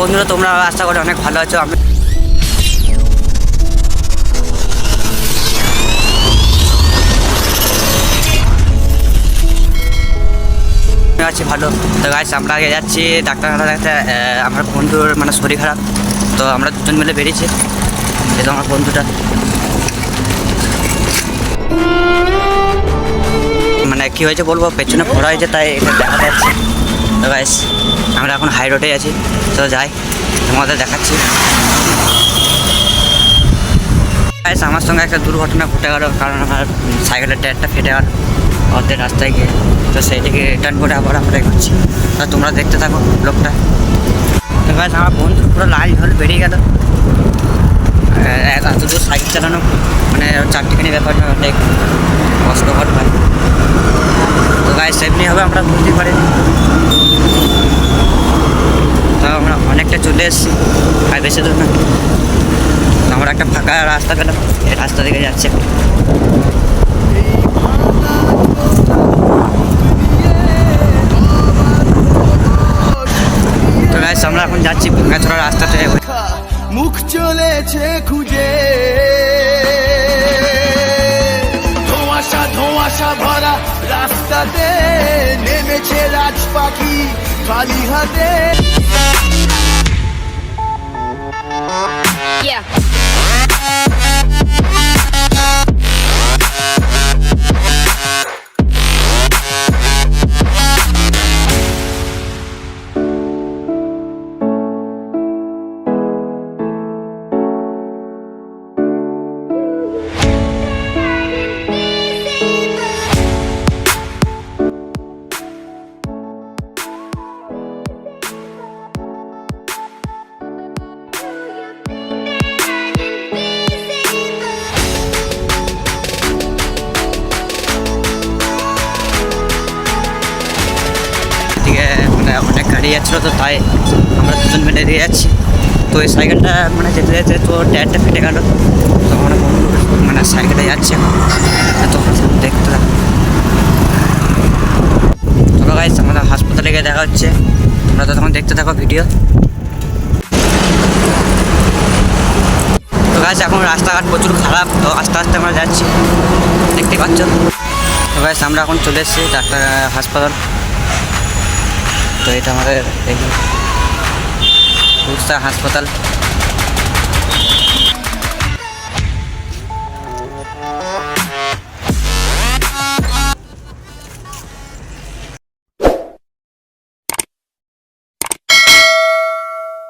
বন্ধুরা, তোমরা আশা করি অনেক ভালো আছো। আমি আছি ভালো। তো গাইস আমরা আগে যাচ্ছি ডাক্তারখানা দেখতে। আমার বন্ধুর মানে শরীর খারাপ। তো আমরা দুজন মিলে বেরিয়েছি। তো আমার বন্ধুটা। মানে কী হয়েছে বলব? পেছনে ফোড়া হয়েছে, তাই এটা দেখা যাচ্ছে। তো গাইস আমরা এখন হাই রোডে আছি। তো যাই, তোমাদের দেখাচ্ছি। আমার সঙ্গে একটা দুর্ঘটনা ঘটে গেল, কারণ আমার সাইকেলের টায়ারটা ফেটে গেল অর্ধেক রাস্তায় গিয়ে। তো সেইটাকে রিটার্ন করে আবার আমরা এগোচ্ছি। তো তোমরা দেখতে থাকো লোকটা। তো আমার বন্ধু পুরো লাল ঝোল বেরিয়ে গেল। এত দূর সাইকেল চালানো মানে চারটিখানি ব্যাপার নয় অনেক কষ্টকর হয়। তো গাইস এমনি হবে আমরা বুঝতে পারি তো আমরা অনেকটা চলে এসেছি আর বেশি দূর না আমরা একটা ফাঁকা রাস্তা পেলাম, এই রাস্তা দিকে যাচ্ছে। তো গাইস আমরা এখন যাচ্ছি ভাঙাচোরা রাস্তাতে মুখ চলেছে খুঁজে। ধোঁয়াশা ধোঁয়াশা ভরা রাস্তাতে নেমেছে রাজ পাখি খালি হাতে। অনেক গাড়ি যাচ্ছিল তো তাই আমরা দুজন মিলে দিয়ে যাচ্ছি। তো এই সাইকেলটা মানে যেতে যেতে তো টায়ারটা ফেটে গেল। তো আমরা মানে সাইকেলে যাচ্ছে এখন। তো দেখতে চলো গাইস আমাদের হাসপাতালে গিয়ে দেখা হচ্ছে। তোমরা তো তখন দেখতে থাকো ভিডিও তো গাছ এখন রাস্তাঘাট প্রচুর খারাপ, তো আস্তে আস্তে আমরা যাচ্ছি। দেখতে পাচ্ছ? তো গাছ আমরা এখন চলে এসেছি ডাক্তার হাসপাতাল। তো এটা আমাদের দেখি হাসপাতাল।